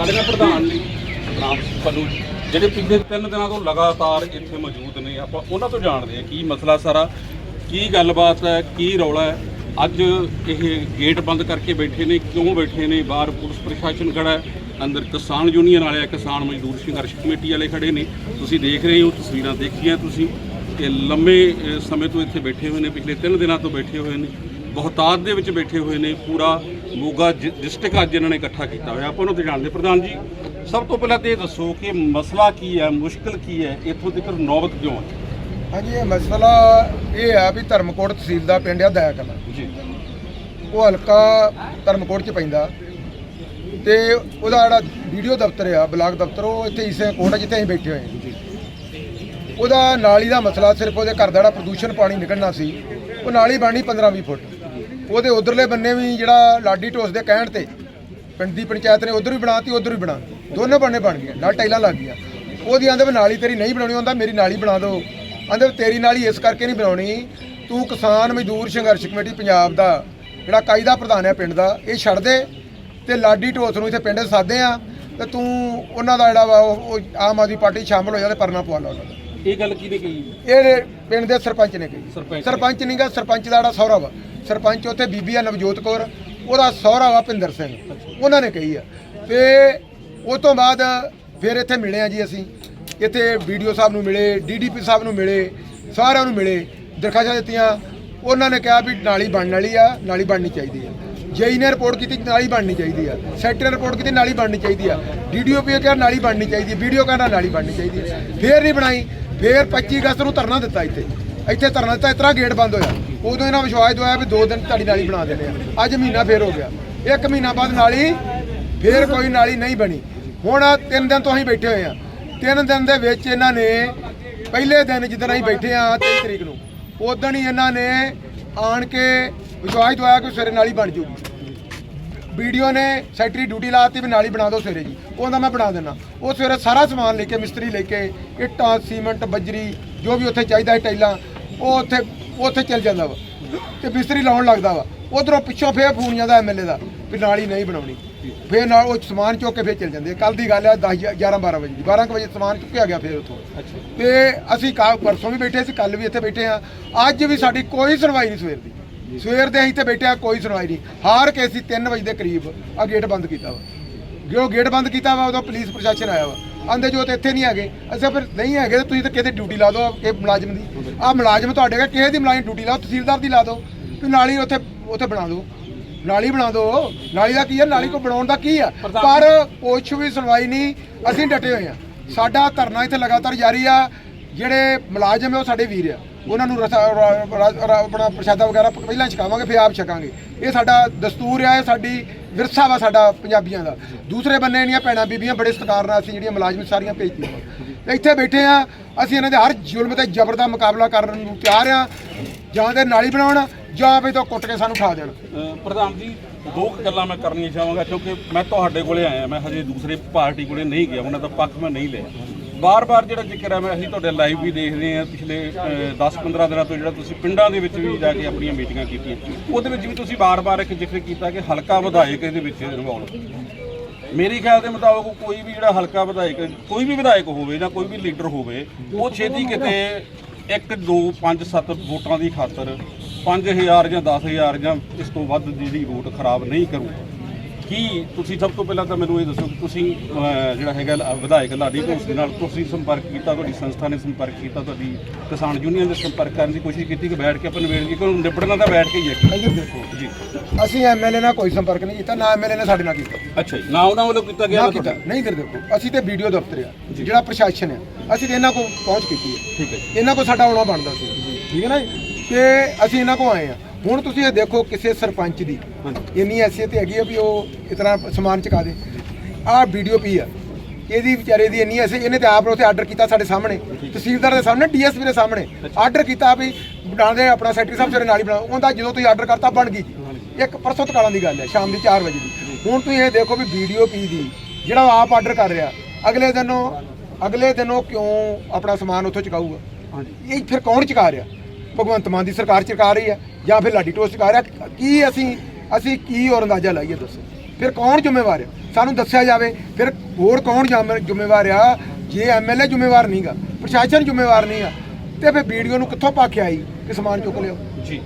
ਸਾਡੇ ਨਾਲ ਪ੍ਰਧਾਨ ਨੇ ਰਾਮ ਪੱਲੂ ਜਿਹੜੇ ਪਿਛਲੇ ਤਿੰਨ ਦਿਨਾਂ ਤੋਂ ਲਗਾਤਾਰ ਇੱਥੇ ਮੌਜੂਦ ਨੇ, ਆਪਾਂ ਉਹਨਾਂ ਤੋਂ ਜਾਣਦੇ ਹਾਂ ਕੀ ਮਸਲਾ ਸਾਰਾ, ਕੀ ਗੱਲਬਾਤ ਹੈ, ਕੀ ਰੌਲਾ ਹੈ। ਅੱਜ ਇਹ ਗੇਟ ਬੰਦ ਕਰਕੇ ਬੈਠੇ ਨੇ, ਕਿਉਂ ਬੈਠੇ ਨੇ? ਬਾਹਰ ਪੁਲਿਸ ਪ੍ਰਸ਼ਾਸਨ ਖੜਾ ਹੈ, ਅੰਦਰ ਕਿਸਾਨ ਯੂਨੀਅਨ ਵਾਲੇ ਆ, ਕਿਸਾਨ ਮਜ਼ਦੂਰ ਸੰਘਰਸ਼ ਕਮੇਟੀ ਵਾਲੇ ਖੜੇ ਨੇ। ਤੁਸੀਂ ਦੇਖ ਰਹੇ ਹੋ, ਤਸਵੀਰਾਂ ਦੇਖੀਆਂ ਤੁਸੀਂ ਕਿ ਲੰਮੇ ਸਮੇਂ ਤੋਂ ਇੱਥੇ ਬੈਠੇ ਹੋਏ ਨੇ, ਪਿਛਲੇ 3 ਦਿਨਾਂ ਤੋਂ ਬੈਠੇ ਹੋਏ ਨੇ, ਬਹੁਤਾਤ ਦੇ ਵਿੱਚ ਬੈਠੇ ਹੋਏ ਨੇ, ਪੂਰਾ ਮੋਗਾ ਡਿਸਟ੍ਰਿਕਟ ਅੱਜ ਇਹਨਾਂ ਨੇ ਇਕੱਠਾ ਕੀਤਾ ਹੋਇਆ। ਆਪਾਂ ਉਹਨਾਂ ਤੋਂ ਜਾਣਦੇ ਪ੍ਰਧਾਨ ਜੀ ਸਭ ਤੋਂ ਪਹਿਲਾਂ ਤੇ ਇਹ ਦੱਸੋ ਕਿ ਮਸਲਾ ਕੀ ਹੈ ਮੁਸ਼ਕਲ ਕੀ ਹੈ ਇੱਥੋਂ ਤੱਕ ਨੌਬਤ ਕਿਉਂ ਹੈ ਹਾਂਜੀ ਇਹ ਮਸਲਾ ਇਹ ਆ ਵੀ ਧਰਮਕੋਟ ਤਹਿਸੀਲ ਦਾ ਪਿੰਡ ਆ ਦਇਆ ਕਲਾਂ ਜੀ। ਉਹ ਹਲਕਾ ਧਰਮਕੋਟ ਚ ਪੈਂਦਾ। ਤੇ ਉਹਦਾ ਜਿਹੜਾ ਵੀਡੀਓ ਦਫ਼ਤਰ ਆ ਬਲਾਕ ਦਫ਼ਤਰ ਉਹ ਇੱਥੇ ਇਸੇ ਕੋਟ ਆ ਜਿੱਥੇ ਅਸੀਂ ਬੈਠੇ ਹੋਏ ਹਾਂ ਜੀ। ਉਹਦਾ ਨਾਲੀ ਦਾ ਮਸਲਾ ਸਿਰਫ ਉਹਦੇ ਘਰ ਦਾ ਜਿਹੜਾ ਪ੍ਰਦੂਸ਼ਣ ਪਾਣੀ ਨਿਕਲਣਾ ਸੀ ਉਹ ਨਾਲੀ ਬਣਨੀ 15-20 ਫੁੱਟ। ਉਹਦੇ ਉਧਰਲੇ ਬੰਨੇ ਵੀ ਜਿਹੜਾ ਲਾਡੀ ਟੋਸ ਦੇ ਕਹਿਣ ਤੇ ਪਿੰਡ ਦੀ ਪੰਚਾਇਤ ਨੇ ਉਧਰ ਵੀ ਬਣਾਤੀ ਉਧਰ ਵੀ ਬਣਾ ਦੋਨੋਂ ਬੰਨੇ ਬਣ ਗਏ ਨਾਲ ਟਾਈਲਾਂ ਲੱਗ ਗਈਆਂ। ਉਹਦੀ ਆਂਦੇ ਵੀ ਨਾਲੀ ਤੇਰੀ ਨਹੀਂ ਬਣਾਉਣੀ ਹੁੰਦਾ ਮੇਰੀ ਨਾਲੀ ਬਣਾ ਦਿਓ। ਆਂਦੇ ਤੇਰੀ ਨਾਲੀ ਇਸ ਕਰਕੇ ਨਹੀਂ ਬਣਾਉਣੀ। ਤੂੰ ਕਿਸਾਨ ਮਜ਼ਦੂਰ ਸੰਘਰਸ਼ ਕਮੇਟੀ ਪੰਜਾਬ ਦਾ ਜਿਹੜਾ ਕਾਇਦਾ ਪ੍ਰਧਾਨ ਹੈ ਪਿੰਡ ਦਾ ਇਹ ਛੱਡ ਦੇ ਤੇ ਲਾਡੀ ਢੋਸ ਨੂੰ ਇੱਥੇ ਪਿੰਡ ਸਾਦੇ ਆ ਤੇ ਤੂੰ ਉਹਨਾਂ ਦਾ ਜਿਹੜਾ ਵਾ ਉਹ ਆਮ ਆਦਮੀ ਪਾਰਟੀ ਸ਼ਾਮਲ ਹੋ ਜਾ ਤੇ ਪਰਨਾ ਪਵਾ ਲਾ ਉਹਨਾਂ ਦਾ। ਇਹ ਗੱਲ ਕਿਹਨੇ ਕਹੀ? ਇਹ ਪਿੰਡ ਦੇ ਸਰਪੰਚ ਨੇ ਕਹੀ। ਸਰਪੰਚ। ਸਰਪੰਚ ਨਹੀਂਗਾ ਸਰਪੰਚ ਦਾ ਜਿਹੜਾ ਸਹੁਰਾ ਵਾ। ਸਰਪੰਚ ਉੱਥੇ ਬੀਬੀ ਆ ਨਵਜੋਤ ਕੌਰ, ਉਹਦਾ ਸਹੁਰਾ ਵਾ ਭਿੰਦਰ ਸਿੰਘ, ਉਹਨਾਂ ਨੇ ਕਹੀ ਆ। ਤੇ ਉਸ ਤੋਂ ਬਾਅਦ ਫਿਰ ਇੱਥੇ ਮਿਲੇ ਆ ਜੀ ਅਸੀਂ। ਇੱਥੇ ਵੀਡੀਓ ਸਾਹਿਬ ਨੂੰ ਮਿਲੇ ਡੀਡੀਪੀ ਸਾਹਿਬ ਨੂੰ ਮਿਲੇ, ਸਾਰਿਆਂ ਨੂੰ ਮਿਲੇ, ਦਰਖਾਸਤਾਂ ਦਿੱਤੀਆਂ। ਉਹਨਾਂ ਨੇ ਕਿਹਾ ਵੀ ਨਾਲੀ ਬਣਨ ਵਾਲੀ ਆ, ਨਾਲੀ ਬਣਨੀ ਚਾਹੀਦੀ ਆ। ਜੇਈ ਨੇ ਰਿਪੋਰਟ ਕੀਤੀ ਨਾਲੀ ਬਣਨੀ ਚਾਹੀਦੀ ਆ। ਸੈਕਟਰ ਨੇ ਰਿਪੋਰਟ ਕੀਤੀ ਨਾਲੀ ਬਣਨੀ ਚਾਹੀਦੀ ਆ। ਡੀਡੀਓਪੀ ਕਿਹਾ ਨਾਲੀ ਬਣਨੀ ਚਾਹੀਦੀ ਆ ਵੀਡੀਓ ਕਹਿੰਦਾ ਨਾਲੀ ਬਣਨੀ ਚਾਹੀਦੀ ਆ। ਫੇਰ ਨਹੀਂ ਬਣਾਈ, ਫੇਰ 25 ਅਗਸਤ ਨੂੰ ਧਰਨਾ ਦਿੱਤਾ ਇੱਥੇ। ਇੱਥੇ ਧਰਨਾ ਦਿੱਤਾ, ਇਸ ਤਰ੍ਹਾਂ ਗੇਟ ਬੰਦ ਹੋਇਆ। ਉਦੋਂ ਇਹਨਾਂ ਵਿਸ਼ਵਾਸ ਦਵਾਇਆ ਵੀ ਦੋ ਦਿਨ ਤੁਹਾਡੀ ਨਾਲੀ ਬਣਾ ਦੇਣੇ ਆ। ਅੱਜ ਮਹੀਨਾ ਫੇਰ ਹੋ ਗਿਆ। ਇੱਕ ਮਹੀਨਾ ਬਾਅਦ ਨਾਲੀ ਫੇਰ ਕੋਈ ਨਾਲੀ ਨਹੀਂ ਬਣੀ। ਹੁਣ ਤਿੰਨ ਦਿਨ ਤੋਂ ਅਸੀਂ ਬੈਠੇ ਹੋਏ ਆ। ਤਿੰਨ ਦਿਨ ਦੇ ਵਿੱਚ ਇਹਨਾਂ ਨੇ ਪਹਿਲੇ ਦਿਨ ਜਿੱਦਣ ਅਸੀਂ ਬੈਠੇ ਆ 23 ਤਰੀਕ ਨੂੰ, ਉਦੋਂ ਹੀ ਇਹਨਾਂ ਨੇ ਆਣ ਕੇ ਵਿਸ਼ਵਾਸ ਦਵਾਇਆ ਕਿ ਸਵੇਰੇ ਨਾਲੀ ਬਣ ਜੂਗੀ। ਵੀਡੀਓ ਨੇ ਸੈਕਟਰੀ ਡਿਊਟੀ ਲਾਤੀ ਵੀ ਨਾਲੀ ਬਣਾ ਦਿਓ ਸਵੇਰੇ ਜੀ। ਉਹਦਾ ਮੈਂ ਬਣਾ ਦੇਣਾ ਉਹ ਸਵੇਰੇ ਸਾਰਾ ਸਮਾਨ ਲੈ ਕੇ, ਮਿਸਤਰੀ ਲੈ ਕੇ, ਇੱਟਾਂ, ਸੀਮੈਂਟ, ਬਜਰੀ, ਜੋ ਵੀ ਉੱਥੇ ਚਾਹੀਦਾ ਹੈ ਟਾਈਲਾਂ ਉਹ ਉੱਥੇ ਉੱਥੇ ਚੱਲ ਜਾਂਦਾ ਵਾ ਤੇ ਮਿਸਤਰੀ ਲਾਉਣ ਲੱਗਦਾ ਵਾ। ਉਧਰੋਂ ਪਿੱਛੋਂ ਫੇਰ ਫੋਨ ਜਾਂਦਾ ਐਮਐਲਏ ਦਾ ਵੀ ਨਾਲੀ ਨਹੀਂ ਬਣਾਉਣੀ। ਫੇਰ ਨਾਲ ਉਹ ਸਮਾਨ ਚੁੱਕ ਕੇ ਫੇਰ ਚੱਲ ਜਾਂਦੇ ਕੱਲ ਦੀ ਗੱਲ ਆ 10 11 12 ਵਜੇ ਦੀ। 12 ਕੁ ਵਜੇ ਸਮਾਨ ਚੁੱਕਿਆ ਗਿਆ ਫੇਰ ਉੱਥੋਂ। ਤੇ ਅਸੀਂ ਕੱਲ੍ਹ ਪਰਸੋਂ ਵੀ ਬੈਠੇ ਸੀ ਕੱਲ ਵੀ ਇੱਥੇ ਬੈਠੇ ਆ ਅੱਜ ਵੀ ਸਾਡੀ ਕੋਈ ਸੁਣਵਾਈ ਨਹੀਂ ਸਵੇਰ ਦੀ। ਸਵੇਰ ਦੇ ਅਸੀਂ ਤੇ ਬੈਠੇ ਆ ਕੋਈ ਸੁਣਵਾਈ ਨਹੀਂ। ਹਾਰ ਕੇ ਅਸੀਂ 3 ਵਜੇ ਦੇ ਕਰੀਬ ਆ ਗੇਟ ਬੰਦ ਕੀਤਾ ਵਾ। ਜੋ ਗੇਟ ਬੰਦ ਕੀਤਾ ਵਾ ਉਦੋਂ ਪੁਲਿਸ ਪ੍ਰਸ਼ਾਸਨ ਆਇਆ ਵਾ। ਆਂਦੇ ਜੋ ਤੇ ਇੱਥੇ ਨਹੀਂ ਹੈਗੇ। ਅਸੀਂ ਫਿਰ ਨਹੀਂ ਹੈਗੇ ਤਾਂ ਤੁਸੀਂ ਤਾਂ ਕਿਤੇ ਡਿਊਟੀ ਲਾ ਦਿਓ ਇਹ ਮੁਲਾਜ਼ਮ ਦੀ। ਆ ਮੁਲਾਜ਼ਮ ਤੁਹਾਡੇ ਹੈਗਾ ਕਿਸੇ ਦੀ ਮੁਲਾਜ਼ਮ ਡਿਊਟੀ ਲਾਓ ਤਹਿਸੀਲਦਾਰ ਦੀ ਲਾ ਦਿਓ। ਤੇ ਨਾਲੀ ਉੱਥੇ ਉੱਥੇ ਬਣਾ ਦਿਓ। ਨਾਲੀ ਬਣਾ ਦਿਓ। ਨਾਲੀ ਦਾ ਕੀ ਹੈ? ਨਾਲੀ ਕੋ ਬਣਾਉਣ ਦਾ ਕੀ ਆ ਪਰ ਕੁਛ ਵੀ ਸੁਣਵਾਈ ਨਹੀਂ ਅਸੀਂ ਡਟੇ ਹੋਏ ਆ ਸਾਡਾ ਧਰਨਾ ਇੱਥੇ ਲਗਾਤਾਰ ਜਾਰੀ ਆ। ਜਿਹੜੇ ਮੁਲਾਜ਼ਮ ਆ ਉਹ ਸਾਡੇ ਵੀਰ ਆ। ਉਹਨਾਂ ਨੂੰ ਰਸਾ- ਆਪਣਾ ਪ੍ਰਸ਼ਾਦਾ ਵਗੈਰਾ ਪਹਿਲਾਂ ਛਕਾਵਾਂਗੇ, ਫਿਰ ਆਪ ਛਕਾਂਗੇ। ਇਹ ਸਾਡਾ ਦਸਤੂਰ ਆ, ਇਹ ਸਾਡੀ ਵਿਰਸਾ ਵਾ ਸਾਡਾ ਪੰਜਾਬੀਆਂ ਦਾ। ਦੂਸਰੇ ਬੰਨੇ ਇੰਨੀਆਂ ਭੈਣਾਂ ਬੀਬੀਆਂ ਬੜੇ ਸਤਿਕਾਰ ਨਾਲ ਅਸੀਂ ਜਿਹੜੀਆਂ ਮੁਲਾਜ਼ਮ ਸਾਰੀਆਂ ਭੇਜਦੀਆਂ ਤੇ ਇੱਥੇ ਬੈਠੇ ਆ, ਅਸੀਂ ਇਹਨਾਂ ਦੇ ਹਰ ਜ਼ੁਲਮ ਤੇ ਜ਼ਬਰ ਦਾ ਮੁਕਾਬਲਾ ਕਰਨ ਨੂੰ ਤਿਆਰ ਆ। ਜਾਂ ਤੇ ਨਾਲੀ ਬਣਾਉਣ, ਜਾਂ ਵੀ ਤੋਂ ਕੁੱਟ ਕੇ ਸਾਨੂੰ ਖਾ ਦੇਣ। ਪ੍ਰਧਾਨ ਜੀ, ਦੋ ਕੁ ਗੱਲਾਂ ਮੈਂ ਕਰਨੀਆਂ ਚਾਹਾਂਗਾ, ਕਿਉਂਕਿ ਮੈਂ ਤੁਹਾਡੇ ਕੋਲੇ ਆਇਆ, ਮੈਂ ਹਜੇ ਦੂਸਰੇ ਪਾਰਟੀ ਕੋਲੇ ਨਹੀਂ ਗਿਆ, ਉਹਨਾਂ ਦਾ ਪੱਖ ਮੈਂ ਨਹੀਂ ਲਿਆ। ਬਾਰ-ਬਾਰ ਜਿਹੜਾ ਜ਼ਿਕਰ ਹੈ, ਮੈਂ ਅਸੀਂ ਤੁਹਾਡੇ ਲਾਈਵ ਵੀ ਦੇਖਦੇ ਆ ਪਿਛਲੇ 10-15 ਦਿਨਾਂ ਤੋਂ ਜਿਹੜਾ ਤੁਸੀਂ ਪਿੰਡਾਂ ਦੇ ਵਿੱਚ ਵੀ ਜਾ ਕੇ ਆਪਣੀਆਂ ਮੀਟਿੰਗਾਂ ਕੀਤੀਆਂ। ਉਹਦੇ ਵਿੱਚ ਵੀ ਤੁਸੀਂ ਬਾਰ-ਬਾਰ ਇੱਕ ਜ਼ਿਕਰ ਕੀਤਾ ਕਿ ਹਲਕਾ ਵਿਧਾਇਕ ਇਹਦੇ ਵਿੱਚ ਇਨਵੋਲਵ ਮੇਰੇ ਖਿਆਲ ਦੇ ਮੁਤਾਬਕ ਕੋਈ ਵੀ ਜਿਹੜਾ ਹਲਕਾ ਵਿਧਾਇਕ, ਕੋਈ ਵੀ ਵਿਧਾਇਕ ਹੋਵੇ ਜਾਂ ਕੋਈ ਵੀ ਲੀਡਰ ਹੋਵੇ, ਉਹ ਛੇਤੀ ਕਿਤੇ 1 2 5 7 ਵੋਟਾਂ ਦੀ ਖਾਤਰ 5000 ਜਾਂ 10000 ਜਾਂ ਇਸ ਤੋਂ ਵੱਧ ਜਿਹੜੀ ਵੋਟ ਖਰਾਬ ਨਹੀਂ ਕਰੂਗਾ। ਕੀ ਤੁਸੀਂ ਸਭ ਤੋਂ ਪਹਿਲਾਂ ਤਾਂ ਮੈਨੂੰ ਇਹ ਦੱਸੋ ਕਿ ਤੁਸੀਂ ਜਿਹੜਾ ਹੈਗਾ ਵਿਧਾਇਕ ਲਾਡੀ ਘੋਸ਼ ਦੇ ਨਾਲ ਤੁਸੀਂ ਸੰਪਰਕ ਕੀਤਾ ਤੁਹਾਡੀ ਸੰਸਥਾ ਨੇ ਸੰਪਰਕ ਕੀਤਾ ਤੁਹਾਡੀ ਕਿਸਾਨ ਯੂਨੀਅਨ ਦੇ ਸੰਪਰਕ ਕਰਨ ਦੀ ਕੋਸ਼ਿਸ਼ ਕੀਤੀ ਕਿ ਬੈਠ ਕੇ ਆਪਾਂ ਨਿਬੇੜ ਕੇ ਕੋਈ ਨਿਬੜਨਾ ਤਾਂ ਬੈਠ ਕੇ ਹੀ ਹੈ ਦੇਖੋ ਜੀ। ਅਸੀਂ ਐਮਐਲਏ ਨਾਲ ਕੋਈ ਸੰਪਰਕ ਨਹੀਂ ਕੀਤਾ ਨਾ ਐਮਐਲਏ ਨੇ ਸਾਡੇ ਨਾਲ ਕੀਤਾ। ਅੱਛਾ ਜੀ ਨਾ ਉਹਨਾਂ ਵੱਲੋਂ ਕੀਤਾ ਗਿਆ ਨਾ ਕੀਤਾ? ਨਹੀਂ ਇੱਧਰ ਦੇਖੋ ਅਸੀਂ ਤੇ ਵੀਡੀਓ ਦਫ਼ਤਰ ਆ ਜਿਹੜਾ ਪ੍ਰਸ਼ਾਸਨ ਆ ਅਸੀਂ ਤੇ ਇਹਨਾਂ ਕੋਲ ਪਹੁੰਚ ਕੀਤੀ ਹੈ ਠੀਕ ਹੈ। ਇਹਨਾਂ ਕੋਲ ਸਾਡਾ ਆਉਣਾ ਬਣਦਾ ਸੀ। ਠੀਕ ਹੈ ਨਾ ਜੀ? ਤੇ ਅਸੀਂ ਇਹਨਾਂ ਕੋਲ ਆਏ ਆ। ਹੁਣ ਤੁਸੀਂ ਇਹ ਦੇਖੋ ਕਿਸੇ ਸਰਪੰਚ ਦੀ। ਇੰਨੀ ਹੈਸੀਅਤ ਹੈਗੀ ਆ ਵੀ ਉਹ ਇਤਨਾ ਸਮਾਨ ਚੁਕਾ ਦੇ। ਆਹ ਵੀਡੀਓ ਪੀ ਆ। ਇਹਦੀ ਵਿਚਾਰੇ ਦੀ ਇੰਨੀ ਐਸੀ ਇਹਨੇ ਤੇ ਆਪ ਉੱਥੇ ਆਰਡਰ ਕੀਤਾ ਸਾਡੇ ਸਾਹਮਣੇ। ਤਹਿਸੀਲਦਾਰ ਦੇ ਸਾਹਮਣੇ ਡੀਐਸਪੀ ਦੇ ਸਾਹਮਣੇ। ਆਰਡਰ ਕੀਤਾ ਵੀ ਬਣਾ ਦੇ ਆਪਣਾ ਸੈਕਟਰੀ ਸਾਹਿਬ ਸਵੇਰੇ ਨਾਲੀ ਬਣਾਓ। ਉਹਦਾ ਜਦੋਂ ਤੁਸੀਂ ਆਰਡਰ ਕਰਤਾ ਬਣ ਗਈ। ਇੱਕ ਪਰਸੋਂ ਤਕਾਲਾਂ ਦੀ ਗੱਲ ਹੈ ਸ਼ਾਮ ਦੀ 4 ਵਜੇ ਦੀ। ਹੁਣ ਤੁਸੀਂ ਇਹ ਦੇਖੋ ਵੀ ਵੀਡੀਓ ਪੀ ਦੀ। ਜਿਹੜਾ ਆਪ ਆਰਡਰ ਕਰ ਰਿਹਾ। ਅਗਲੇ ਦਿਨ ਅਗਲੇ ਦਿਨ ਕਿਉਂ ਆਪਣਾ ਸਮਾਨ ਉੱਥੋਂ ਚੁਕਾਊਗਾ? ਹਾਂਜੀ। ਇਹ ਫਿਰ ਕੌਣ ਚੁਕਾ ਰਿਹਾ? ਭਗਵੰਤ ਮਾਨ ਦੀ ਸਰਕਾਰ ਚੁਕਾ ਰਹੀ ਹੈ ਜਾਂ ਫਿਰ ਲਾਡੀ ਟੋਸ ਚੁਕਾ ਰਿਹਾ, ਕੀ ਅਸੀਂ ਅਸੀਂ ਕੀ ਔਰ ਅੰਦਾਜ਼ਾ ਲਾਈਏ ਦੱਸੋ। ਫਿਰ ਕੌਣ ਜ਼ਿੰਮੇਵਾਰ ਆ ਸਾਨੂੰ ਦੱਸਿਆ ਜਾਵੇ, ਫਿਰ ਹੋਰ ਕੌਣ ਜਾਮ- ਜ਼ਿੰਮੇਵਾਰ ਆ? ਜੇ ਐਮਐਲਏ ਜ਼ਿੰਮੇਵਾਰ ਨਹੀਂਗਾ ਪ੍ਰਸ਼ਾਸਨ ਜ਼ਿੰਮੇਵਾਰ ਨਹੀਂ ਆ, ਤੇ ਫਿਰ ਵੀਡੀਓ ਨੂੰ ਕਿੱਥੋਂ ਪਾ ਕੇ ਆਈ ਕਿ ਸਮਾਨ ਚੁੱਕ ਲਿਓ? ਜੀ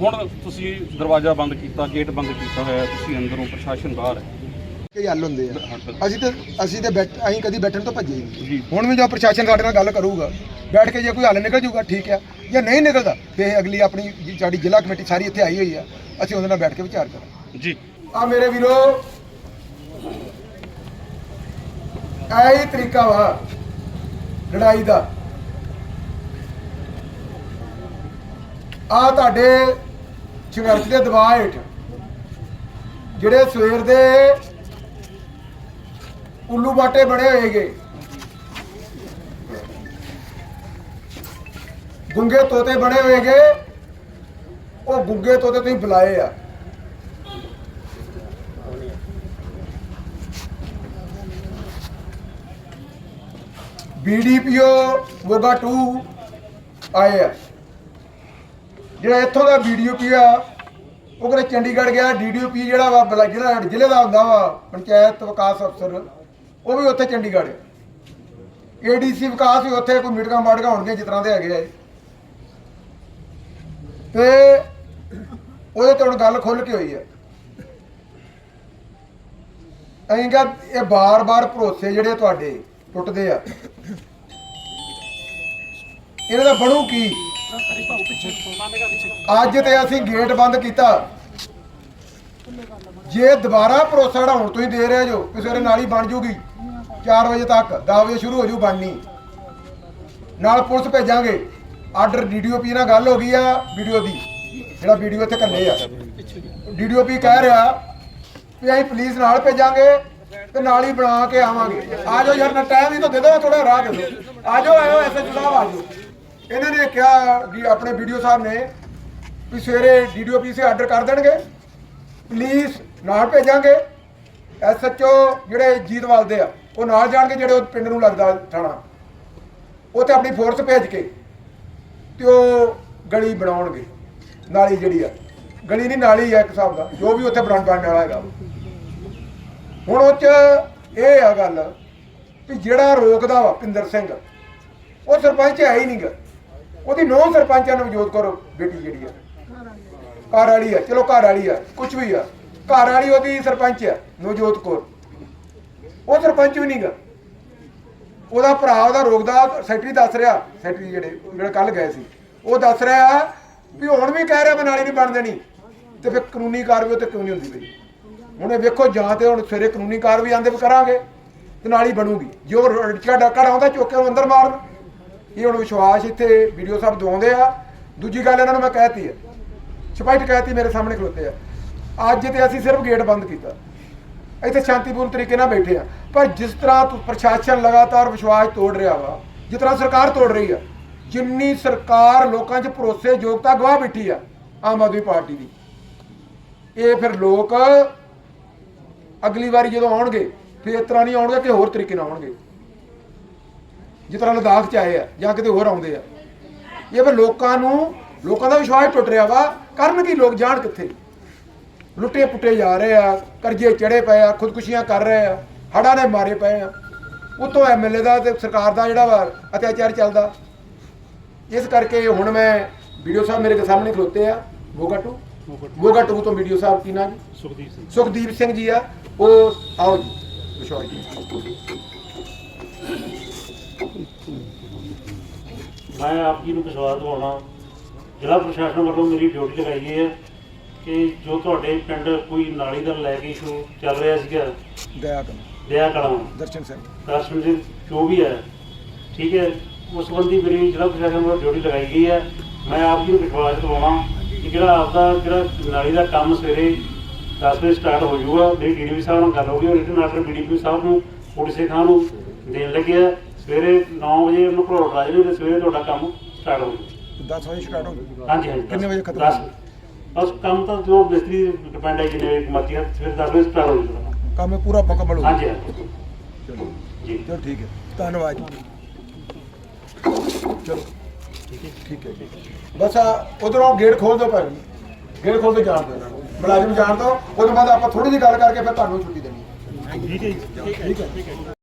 ਹੁਣ ਤੁਸੀਂ ਦਰਵਾਜ਼ਾ ਬੰਦ ਕੀਤਾ, ਗੇਟ ਬੰਦ ਕੀਤਾ ਹੋਇਆ, ਤੁਸੀਂ ਅੰਦਰੋਂ ਪ੍ਰਸ਼ਾਸਨ ਬਾਹਰ ਹੈ। ਕਈ ਹੱਲ ਹੁੰਦੇ ਆ। ਅਸੀਂ ਤੇ ਅਸੀਂ ਤੇ ਬੈਠ ਅਸੀਂ ਕਦੀ ਬੈਠਣ ਤੋਂ ਭੱਜੇ ਨਹੀਂ। ਹੁਣ ਵੀ ਜੋ ਪ੍ਰਸ਼ਾਸਨ ਸਾਡੇ ਨਾਲ ਗੱਲ ਕਰੂਗਾ ਬੈਠ ਕੇ ਜੇ ਕੋਈ ਹੱਲ ਨਿਕਲ ਜਾਊਗਾ ਠੀਕ ਆ। ਜੇ ਨਹੀਂ ਨਿਕਲਦਾ ਤੇ ਅਗਲੀ ਆਪਣੀ ਜੀ- ਸਾਡੀ ਜ਼ਿਲ੍ਹਾ ਕਮੇਟੀ ਸਾਰੀ ਇੱਥੇ ਆਈ ਹੋਈ ਆ। ਅਸੀਂ ਉਹਦੇ ਨਾਲ ਬੈਠ ਕੇ ਵਿਚਾਰ ਕਰਾਂਗੇ। ਜੀ। ਆ ਮੇਰੇ ਵੀਰੋ ਐ ਤਰੀਕਾ ਵਾ ਲੜਾਈ ਦਾ। ਆ ਤੁਹਾਡੇ ਸੰਘਰਸ਼ ਦੇ ਦਬਾਅ ਹੇਠ ਜਿਹੜੇ ਸਵੇਰ ਦੇ ਉੱਲੂ ਬਾਟੇ ਬਣੇ ਹੋਏਗੇ। ਗੁੰਗੇ ਤੋਤੇ ਬਣੇ ਹੋਏਗੇ। ਉਹ ਗੁੰਗੇ ਤੋਤੇ ਤੁਸੀਂ ਬੁਲਾਏ ਆ। ਬੀਡੀਪੀਓ ਮੋਗਾ 2 ਆਏ ਆ। ਜਿਹੜਾ ਇੱਥੋਂ ਦਾ ਬੀਡੀਓਪੀ ਆ, ਉਹ ਕਿਤੇ ਚੰਡੀਗੜ੍ਹ ਗਿਆ। ਡੀਡੀਓਪੀ ਜਿਹੜਾ ਵਾ ਜਿਹੜਾ ਜ਼ਿਲ੍ਹੇ ਦਾ ਹੁੰਦਾ ਵਾ, ਪੰਚਾਇਤ ਵਿਕਾਸ ਅਫਸਰ। ਉਹ ਵੀ ਉੱਥੇ ਚੰਡੀਗੜ੍ਹ। ਏਡੀਸੀ ਵਿਕਾਸ ਵੀ ਉੱਥੇ ਕੋਈ ਮੀਟਿੰਗਾਂ ਮਾਟਿੰਗਾਂ ਹੋਣਗੀਆਂ ਜਿਸ ਤਰ੍ਹਾਂ ਦੇ ਹੈਗੇ ਆ ਤੇ ਉਹਦੇ ਤੇ ਹੁਣ ਗੱਲ ਖੁੱਲ ਕੇ ਹੋਈ ਹੈ ਅਸੀਂ ਕਿਹਾ ਇਹ ਬਾਰ-ਬਾਰ ਭਰੋਸੇ ਜਿਹੜੇ ਤੁਹਾਡੇ ਟੁੱਟਦੇ ਆ। ਇਹਨਾਂ ਦਾ ਬਣੂ ਕੀ? ਅੱਜ ਤੇ ਅਸੀਂ ਗੇਟ ਬੰਦ ਕੀਤਾ। ਜੇ ਦੁਬਾਰਾ ਭਰੋਸਾ ਜਿਹੜਾ ਤੁਸੀਂ ਦੇ ਰਹੇ ਜੋ ਕਿ ਸਵੇਰੇ ਨਾਲੀ ਬਣ ਜੂਗੀ। 4 ਵਜੇ ਤੱਕ 10 ਵਜੇ ਸ਼ੁਰੂ ਹੋ ਜੂ ਬਣਨੀ। ਨਾਲ ਪੁਲਿਸ ਭੇਜਾਂਗੇ। ਆਰਡਰ ਡੀਡੀਓਪੀ ਨਾਲ ਗੱਲ ਹੋ ਗਈ ਆ ਵੀਡੀਓ ਦੀ। ਜਿਹੜਾ ਵੀਡੀਓ ਇੱਥੇ ਕੱਲੇ ਆ। ਡੀਡੀਓਪੀ ਕਹਿ ਰਿਹਾ ਵੀ ਅਸੀਂ ਪੁਲਿਸ ਨਾਲ ਭੇਜਾਂਗੇ ਤੇ ਨਾਲ ਹੀ ਬਣਾ ਕੇ ਆਵਾਂਗੇ। ਆ ਜਾਓ ਯਾਰ, ਨਾ ਟਾਈਮ ਹੀ ਤਾਂ ਦੇ ਦਿਓ ਥੋੜਾ ਰਾਹ ਦੇ ਦਿਓ। ਆ ਜਾਓ ਆਇਓ ਐਸਐਚ ਸਾਹਿਬ ਆ ਜਾਓ ਇਹਨਾਂ ਨੇ ਕਿਹਾ ਵੀ ਆਪਣੇ ਵੀਡੀਓ ਸਾਹਿਬ ਨੇ ਵੀ ਸਵੇਰੇ ਡੀਡੀਓਪੀ ਸੇ ਆਰਡਰ ਕਰ ਦੇਣਗੇ। ਪੁਲਿਸ ਨਾਲ ਭੇਜਾਂਗੇ। ਐਸਐਚਓ ਜਿਹੜੇ ਜੀਤਵਾਲ ਦੇ ਆ, ਉਹ ਨਾਲ ਜਾਣਗੇ ਜਿਹੜੇ ਉਹ ਪਿੰਡ ਨੂੰ ਲੱਗਦਾ ਥਾਣਾ। ਉਹ ਤੇ ਆਪਣੀ ਫੋਰਸ ਭੇਜ ਕੇ ਤੇ ਉਹ ਗਲੀ ਬਣਾਉਣਗੇ। ਨਾਲੀ ਜਿਹੜੀ ਆ। ਗਲੀ ਨਹੀਂ, ਨਾਲੀ ਆ ਇੱਕ ਹਿਸਾਬ ਦਾ, ਜੋ ਵੀ ਉੱਥੇ ਬਣਨ ਬਣਨ ਵਾਲਾ ਹੈਗਾ। ਹੁਣ ਉਹ ਚ ਇਹ ਆ ਗੱਲ ਵੀ ਜਿਹੜਾ ਰੋਕਦਾ ਵਾ ਪਿੰਦਰ ਸਿੰਘ, ਉਹ ਸਰਪੰਚ ਹੈ ਹੀ ਨਹੀਂਗਾ ਉਹਦੀ ਨੌ ਸਰਪੰਚਾਂ ਨਵਜੋਤ ਕਰੋ, ਬੇਟੀ ਜਿਹੜੀ ਆ। ਘਰ ਵਾਲੀ ਆ, ਚਲੋ ਘਰ ਵਾਲੀ ਆ ਕੁਝ ਵੀ ਆ। ਘਰ ਵਾਲੀ ਉਹਦੀ ਸਰਪੰਚ ਆ, ਨਵਜੋਤ ਕੌਰ। ਉਹ ਸਰਪੰਚ ਵੀ ਨਹੀਂਗਾ ਉਹਦਾ ਭਰਾ, ਉਹਦਾ ਰੋਕਦਾ ਸੈਕਟਰੀ ਦੱਸ ਰਿਹਾ, ਸੈਕਟਰੀ ਜਿਹੜੇ, ਜਿਹੜਾ ਕੱਲ ਗਏ ਸੀ। ਉਹ ਦੱਸ ਰਿਹਾ ਵੀ ਹੁਣ ਵੀ ਕਹਿ ਰਿਹਾ ਮੈਂ ਨਾਲੀ ਨਹੀਂ ਬਣ ਦੇਣੀ। ਤੇ ਫਿਰ ਕਾਨੂੰਨੀ ਕਾਰਵਾਈ ਉੱਤੇ ਕਿਉਂ ਨਹੀਂ ਹੁੰਦੀ ਪਈ? ਹੁਣ ਇਹ ਵੇਖੋ, ਜਾਂ ਤੇ ਹੁਣ ਸਵੇਰੇ ਕਾਨੂੰਨੀ ਕਾਰਵਾਈ ਆਂਦੇ ਵੀ ਕਰਾਂਗੇ ਤੇ ਨਾਲੀ ਬਣੂਗੀ। ਜੋ ਰੜਕਾ ਡਾਕਾ ਆਉਂਦਾ ਚੁੱਕ ਕੇ ਉਹਨੂੰ ਅੰਦਰ ਮਾਰਨ। ਇਹ ਹੁਣ ਵਿਸ਼ਵਾਸ ਇੱਥੇ ਵੀਡੀਓ ਸਾਹਿਬ ਦਵਾਉਂਦੇ ਆ। ਦੂਜੀ ਗੱਲ ਇਹਨਾਂ ਨੂੰ ਮੈਂ ਕਹਿਤੀ ਹੈ ਸਿਪਾਹੀ ਕਹਿਤੀ ਮੇਰੇ ਸਾਹਮਣੇ ਖਲੋਤੇ ਆ। ਅੱਜ ਤੇ ਅਸੀਂ ਸਿਰਫ ਗੇਟ ਬੰਦ ਕੀਤਾ। ਇੱਥੇ ਸ਼ਾਂਤੀਪੂਰਨ ਤਰੀਕੇ ਨਾਲ ਬੈਠੇ ਆ। ਪਰ ਜਿਸ ਤਰ੍ਹਾਂ ਪ੍ਰਸ਼ਾਸਨ ਲਗਾਤਾਰ ਵਿਸ਼ਵਾਸ ਤੋੜ ਰਿਹਾ ਵਾ, ਜਿਸ ਤਰ੍ਹਾਂ ਸਰਕਾਰ ਤੋੜ ਰਹੀ ਆ, ਜਿੰਨੀ ਸਰਕਾਰ ਲੋਕਾਂ 'ਚ ਭਰੋਸੇ ਯੋਗਤਾ ਗਵਾ ਬੈਠੀ ਆ, ਆਮ ਆਦਮੀ ਪਾਰਟੀ ਦੀ। ਇਹ ਫਿਰ ਲੋਕ ਅਗਲੀ ਵਾਰੀ ਜਦੋਂ ਆਉਣਗੇ, ਫਿਰ ਇਸ ਤਰ੍ਹਾਂ ਨਹੀਂ ਆਉਣਗੇ ਕਿ ਹੋਰ ਤਰੀਕੇ ਨਾਲ ਆਉਣਗੇ। ਜਿਸ ਤਰ੍ਹਾਂ ਲਦਾਖ 'ਚ ਆਏ ਆ, ਜਾਂ ਕਿਤੇ ਹੋਰ ਆਉਂਦੇ ਆ। ਇਹ ਫਿਰ ਲੋਕਾਂ ਨੂੰ, ਲੋਕਾਂ ਦਾ ਵਿਸ਼ਵਾਸ ਟੁੱਟ ਰਿਹਾ ਵਾ, ਕਰਨ ਕੀ ਲੋਕ ਜਾਣ ਕਿੱਥੇ? ਲੁੱਟੇ ਪੁੱਟੇ ਜਾ ਰਹੇ ਆ ਕਰਜ਼ੇ ਚੜੇ ਪਏ ਆ ਖੁਦਕੁਸ਼ੀਆਂ ਕਰ ਰਹੇ ਆ ਹੜਾਂ ਦੇ ਮਾਰੇ ਪਏ ਆ। ਉਤੋਂ ਐਮਐਲਏ ਦਾ ਤੇ ਸਰਕਾਰ ਦਾ ਜਿਹੜਾ ਵਾ ਅਤਿਆਚਾਰ ਚੱਲਦਾ। ਇਸ ਕਰਕੇ ਹੁਣ ਮੈਂ ਵੀਡੀਓ ਸਾਹਿਬ ਮੇਰੇ ਸਾਹਮਣੇ ਖਲੋਤੇ ਆ ਮੋਗਾ ਟੂ। ਮੋਗਾ ਟੂ। ਤੋਂ ਵੀਡੀਓ ਸਾਹਿਬ ਕੀ ਨਾਮ ਜੀ? ਸੁਖਦੀਪ ਸਿੰਘ। ਸੁਖਦੀਪ ਸਿੰਘ ਜੀ ਆ ਉਹ ਆਓ ਜੀ ਵਿਸ਼ਵਾਸ ਜੀ ਮੈਂ ਆਪ ਜੀ ਨੂੰ ਵਿਸ਼ਵਾਸ ਦਿਵਾਉਣਾ ਜ਼ਿਲ੍ਹਾ ਪ੍ਰਸ਼ਾਸਨ ਵੱਲੋਂ ਮੇਰੀ ਡਿਊਟੀ ਲਗਾਈ ਗਈ ਹੈ। ਕਿ ਜੋ ਤੁਹਾਡੇ ਪਿੰਡ ਕੋਈ ਨਾਲੀ ਦਾ ਲੈ ਕੇ ਇਸ਼ੂ ਚੱਲ ਰਿਹਾ ਸੀਗਾ ਦਇਆ ਕਰ ਦਇਆ ਕਲਾਂ। ਦਰਸ਼ਨ ਸਿੰਘ। ਦਰਸ਼ਨ ਸਿੰਘ ਜੋ ਵੀ ਹੈ ਠੀਕ ਹੈ ਉਸ ਸੰਬੰਧੀ ਮੇਰੀ ਜ਼ਿਲ੍ਹਾ ਪ੍ਰਸ਼ਾਸਨ ਵੱਲੋਂ ਡਿਊਟੀ ਲਗਾਈ ਗਈ ਹੈ। ਮੈਂ ਆਪ ਜੀ ਨੂੰ ਵਿਸ਼ਵਾਸ ਦਿਵਾਉਣਾ ਕਿ ਜਿਹੜਾ ਆਪਦਾ ਜਿਹੜਾ ਨਾਲੀ ਦਾ ਕੰਮ ਸਵੇਰੇ 10 ਵਜੇ ਸਟਾਰਟ ਹੋ ਜਾਊਗਾ ਮੇਰੀ ਡੀਡੀਪੀ ਸਾਹਿਬ ਨਾਲ ਗੱਲ ਹੋ ਗਈ ਰਿਟਨ ਆਰਡਰ ਬੀਡੀਪੀ ਸਾਹਿਬ ਨੂੰ ਉੜੀਸੇ ਖਾਨ ਨੂੰ ਦੇਣ ਲੱਗਿਆ ਸਵੇਰੇ 9 ਵਜੇ ਉਹਨੂੰ ਘਰੋੜ ਰਾਜ ਨੇ ਤੇ ਸਵੇਰੇ ਤੁਹਾਡਾ ਕੰਮ ਸਟਾਰਟ ਹੋ ਜਾਊਗਾ 10 ਵਜੇ ਸਟਾਰਟ ਹੋ ਗਈ ਹਾਂਜੀ ਹਾਂਜੀ ਕਿੰਨੇ ਵਜੇ ਖਤਮ ਦਸ- ਬਸ ਕੰਮ ਤਾਂ ਜੋ ਮਿਸਤਰੀ ਡਿਪੈਂਡ ਹੈ ਜਿੰਨੇ ਮਰਜ਼ੀ ਹੈ ਸਵੇਰੇ 10 ਵਜੇ ਸਟਾਰਟ ਹੋ ਜਾਊਗਾ ਕੰਮ ਇਹ ਪੂਰਾ ਮੁਕੰਮਲ ਹੋ ਗਿਆ ਹਾਂਜੀ ਹਾਂਜੀ। ਚਲੋ। ਜੀ। ਚਲੋ ਠੀਕ ਹੈ। ਧੰਨਵਾਦ ਜੀ। ਚਲੋ ਠੀਕ ਹੈ। ਠੀਕ ਹੈ ਬਸ ਆ ਉਧਰੋਂ ਗੇਟ ਖੋਲ ਦਿਓ ਭਾਈ ਗੇਟ ਖੋਲ ਕੇ ਜਾਣ ਦਿਓ ਮੁਲਾਜ਼ਮ ਜਾਣ ਤੋਂ ਉਹਦੇ ਬਾਅਦ ਆਪਾਂ ਥੋੜੀ ਜਿਹੀ ਗੱਲ ਕਰਕੇ ਫਿਰ ਤੁਹਾਨੂੰ ਛੁੱਟੀ ਦੇਣੀ ਹੈ। ਠੀਕ ਹੈ ਜੀ।